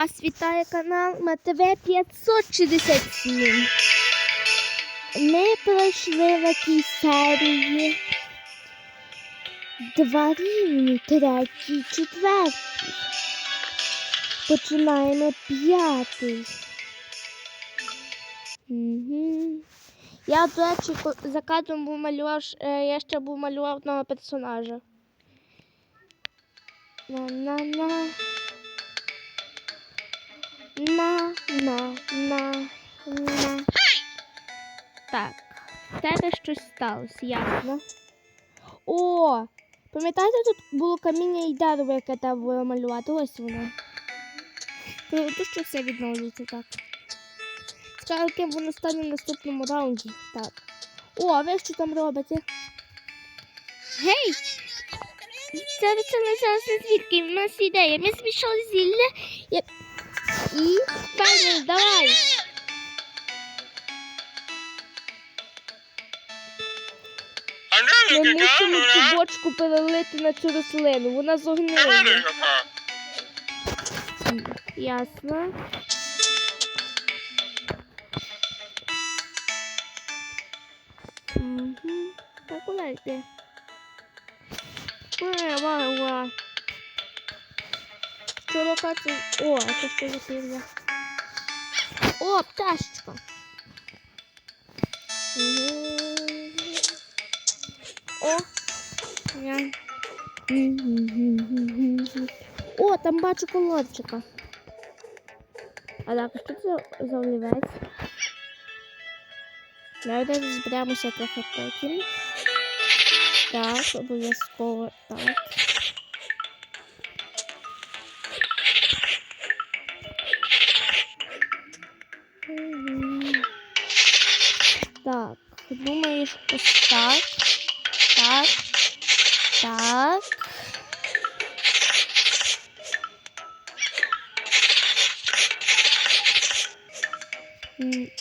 Вас вітає канал МТВ 567. Ми пройшли в якій серії два рівні, третій, четвертий. Починаємо п'ятий. Угу. Я, до речі, за кадром був малював, е, я ще був малював одного персонажа. На-на-на. На, на, на, на. Так, в тебе щось сталося, ясно. О! Пам'ятаєте, тут було каміння і дерево, яке треба було малювати? Ось воно. Круто, що все відновлюється так. Яким воно стане в наступному раунді. Так. О, а ви що там робите? Гей! Це ви це не звідки? У нас ідея. Ми змішали зілля і Файнел, давай. Ми мусимо цю бочку перелити на цю рослину. Вона зогниє. Ясно. Угу. Так, куди йти? Ва, ва, ва. Що локація? О, а це що за пір'я? О, пташечка. О. О, там бачу колодчика. А так, що це за олівець? Давайте зберемося трохи потім. Так, обов'язково так. Ось так. Так. Так.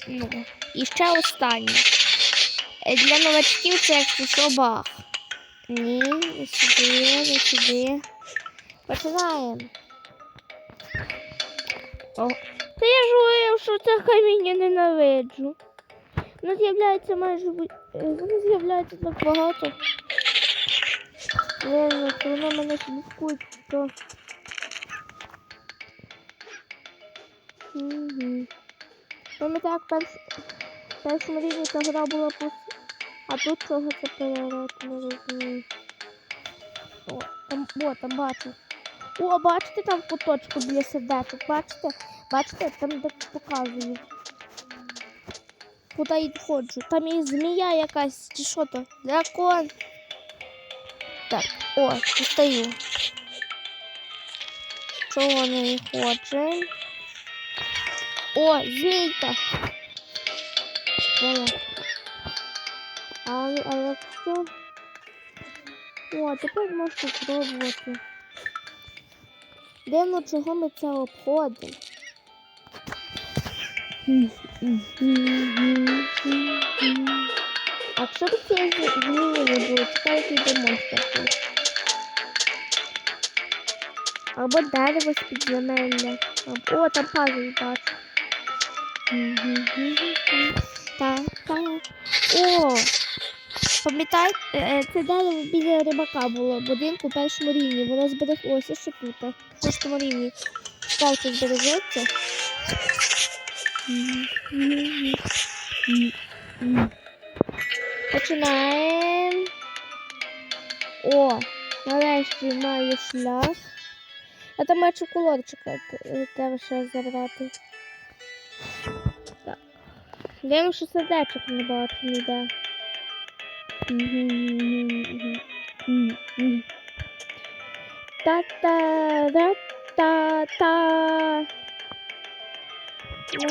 Ну, і ще останнє. Е, Для новачків це якщо що бах. Ні, не сюди, не сюди. Починаємо. О, та я ж говорив, що це каміння ненавиджу. Воно з'являється майже бу- воно з'являється так багато. Ладно, то воно мене слідкує, то. Угу. Пам'ятаю, як перш... першому рівні ця гра була пуста. А тут чого це перерати, не розумію. О, там, о, там бачу. О, бачите там куточку біля сердечок, бачите? Бачите, там де показую. Куди я ходжу. Там є змія якась, чи що то? Дракон. Так, о, дістаю. Чого не хоче? О, змійка. Давай. А, а якщо... О, тепер можна спробувати. Дивно, чого ми це обходимо. А якщо б цієї зміни не було, монстр був. Або дерево з підземелля. О, там пазл бачу. Так, так. О! Пам'ятаєте, е, це дерево біля рибака було будинку в першому рівні. Воно збереглося, що тут. В шостому рівні. Це збережеться. Починаємо. О, нарешті маю шлях. А там маю чоколадчика, т- треба ще забрати. Так. Дивно, що сердечок не бачу ніде. Та-та-ра-та-та. Ла-ла. Давай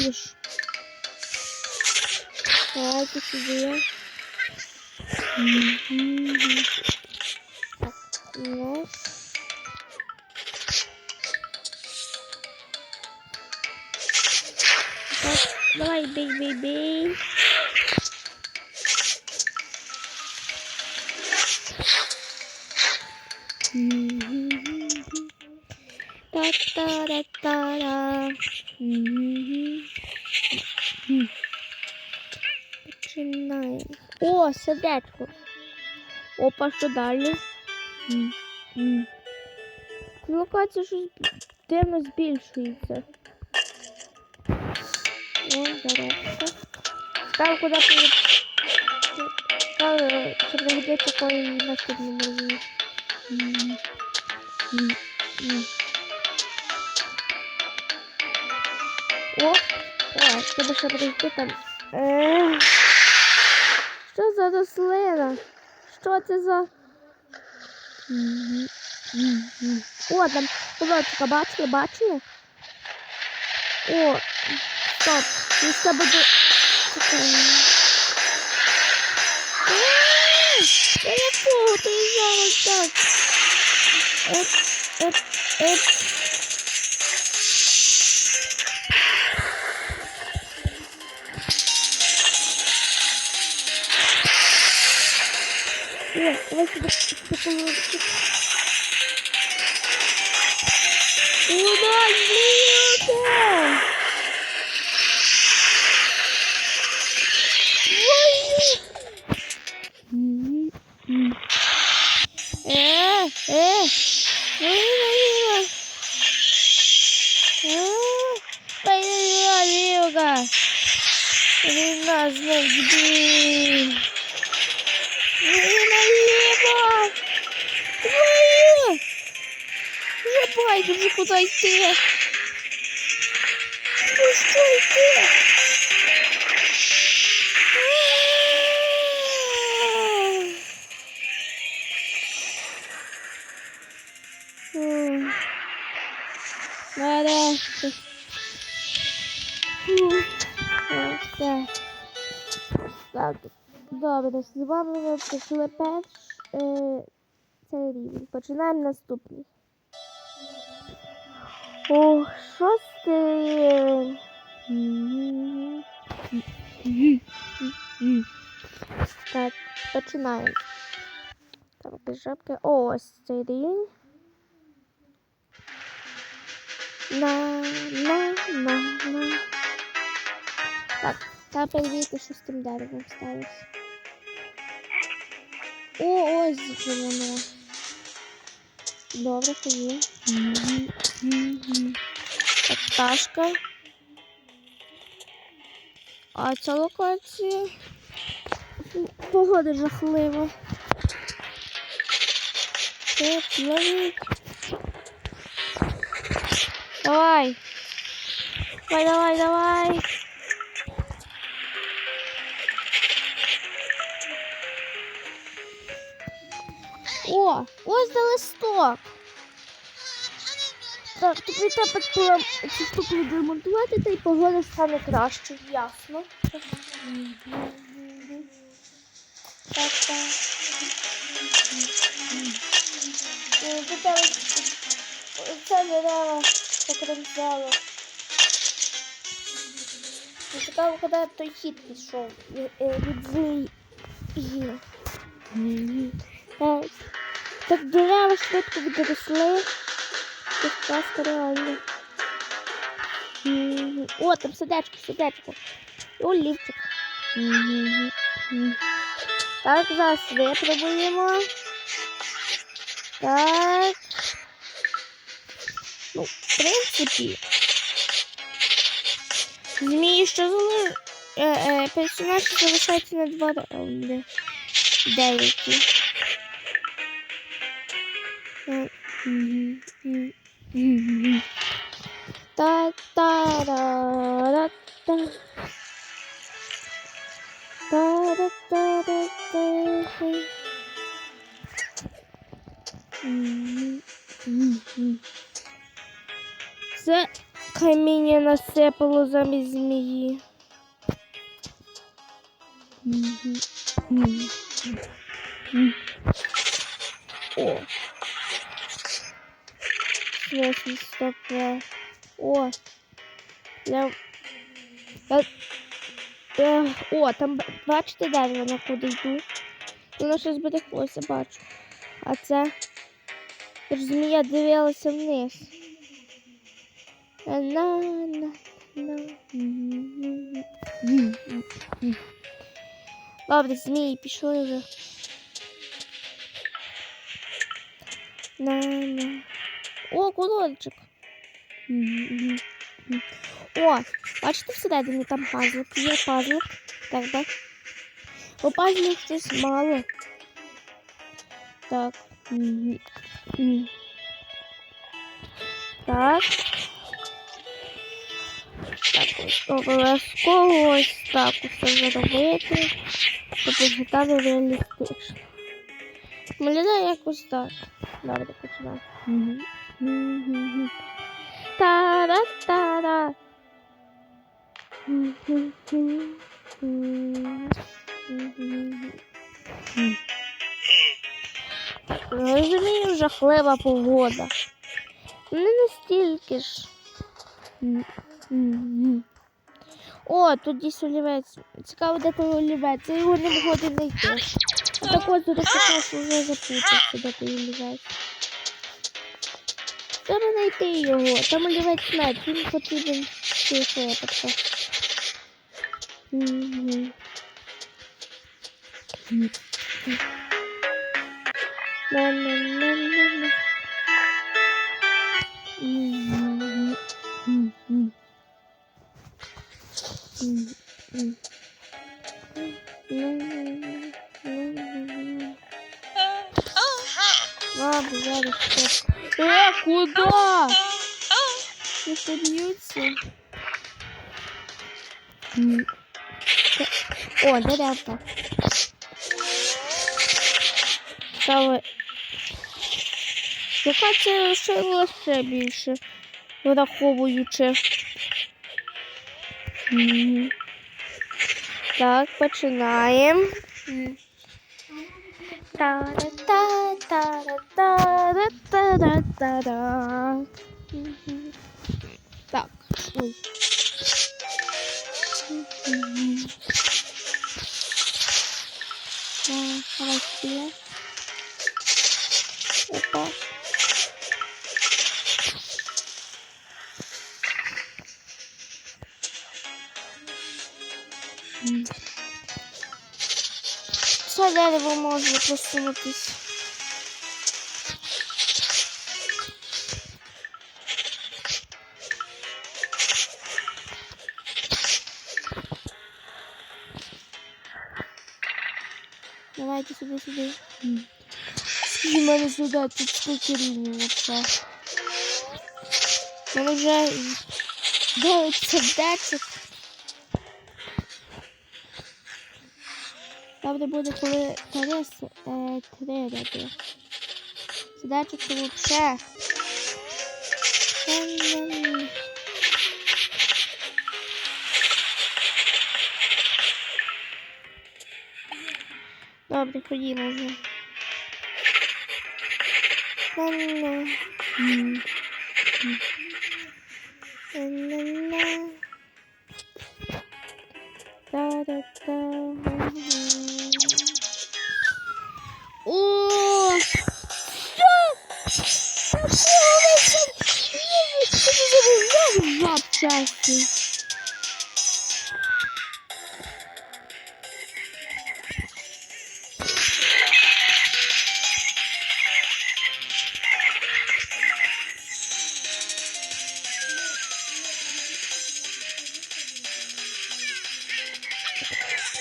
їж. Давайте сюди. Мгм. Так, yes. Давай, бей, бей, бей. Та-та-ра-та-ра. Починаємо. О, сердечко. Опа, що далі? Локація щось дивно збільшується. Заробка. Там куди при... Там, що пригодиться коли наступному разі. О, о, треба ще прийти там. Е, Що за рослина? Що це за... О, там колодочка, бачили, бачили? О, стоп, ну це буде... Чекай. Е, Я не путаю зараз так. Еп, еп, еп. О, давай сюда Вже байдуже куди йти. Ну добре, з вами ми пройшли е, цей рівень. Починаємо наступний. О, шостий рівень. Мгм. Мгм. Так, починаємо. Так, без жабки. О, ось цей рівень. На, на, на, на. Так, та перевірити, що з тим деревом сталося. О, ось же воно. Добре, тоді. Пташка. А ця локація. Погода жахлива. Так, ловіть. Давай. Давай, давай, давай. О, ось де листок. Так, тобі треба цю штуку відремонтувати, та й погода стане краще, ясно. Так, так. Це дерева покривзало. Ну, Цікаво, куди той хід пішов е, е, від. Так, так дерева швидко відросли. Це просто реально. Мгм. О, там сердечко, сердечко. І олівчик. Мгм. Мгм. Так, зараз випробуємо. Так. Ну, в принципі. Змії, що зали... Е, е, персонажі залишаються на два раунди. Деякі. Та-та-ра-ра-та. Та-ра-та-ра-та-та. Мгм, мгм. Це каміння насипало замість змії. О. Смислі стопе. О. Я Я... Е, О, там бачите дерево, на куди йду? Воно щось береглося, бачу. А це. Ж змія дивилася вниз. На, на. Добре, змії пішли вже. На, на. О, кулончик. О, бачите всередині там пазлик. Є пазлик. Так, так. По пазлів щось мало. Так. Мгм. Мгм. Так. Так, ось обов'язково ось так усе зробити, щоб виглядало реалістично. Виглядає якось так. Добре, починаємо. Мгм. Та-да-та-да. Жахлива погода. Не настільки ж. О, тут десь олівець. Цікаво, де той олівець. Я його не можу знайти. А так ось що вже запутався, де той олівець. Треба знайти його. Там олівець мед, він потрібен в цих випадках. Мгм. На-на-на-на-на. Мгм. Мгм. Мгм. На-на-на-на-на. Ладно, зараз все. Э, куда? Сейчас побьются. О, да, да, так. Стало... Яка це больше, більше враховуючи. Так, починаємо. М. Та-ра-та-та-ра-та-ра-та-ра-та-ра. Мгм. Так, ой. Мгм. Так, давай сюда. Це дерево може просунутись. Давайте сюди, сюди. Скільки в мене сюди, тут скільки рівнів вообще. У мене вже 9 сердечок. Правда буде, коли Тарас е, три ради. Сердечок то вообще. Добре, ходімо вже. Та-да-та. О! Що?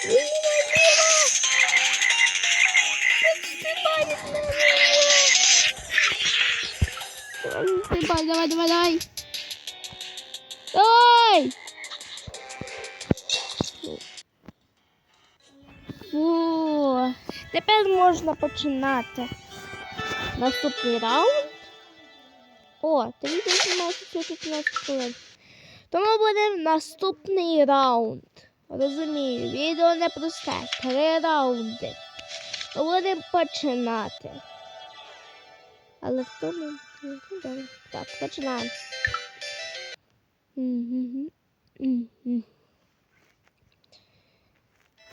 Такого Давай, давай, давай, давай. Давай! Фу. Тепер можна починати. Наступний раунд. О, ти відео знімається 15 хвилин. Тому буде наступний раунд. Розумію, відео не просте. Три раунди будемо починати. Але в тому так, починаємо.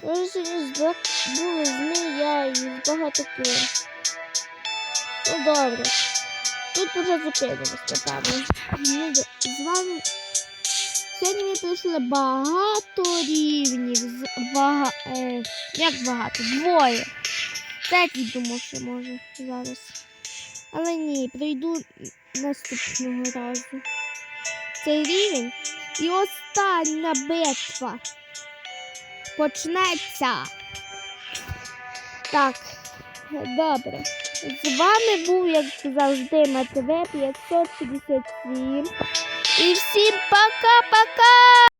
Ми сьогодні були з ним, я її багато пила. Ну добре. Тут уже запилимось, напевно. З вами сьогодні ми пройшли багато рівнів. З бага... е, як багато? Двоє. Третій думав, що може зараз. Але ні, пройду наступного разу. Цей рівень і остання битва почнеться. Так, добре. З вами був, як завжди, МТВ 567. І всім пока-пока!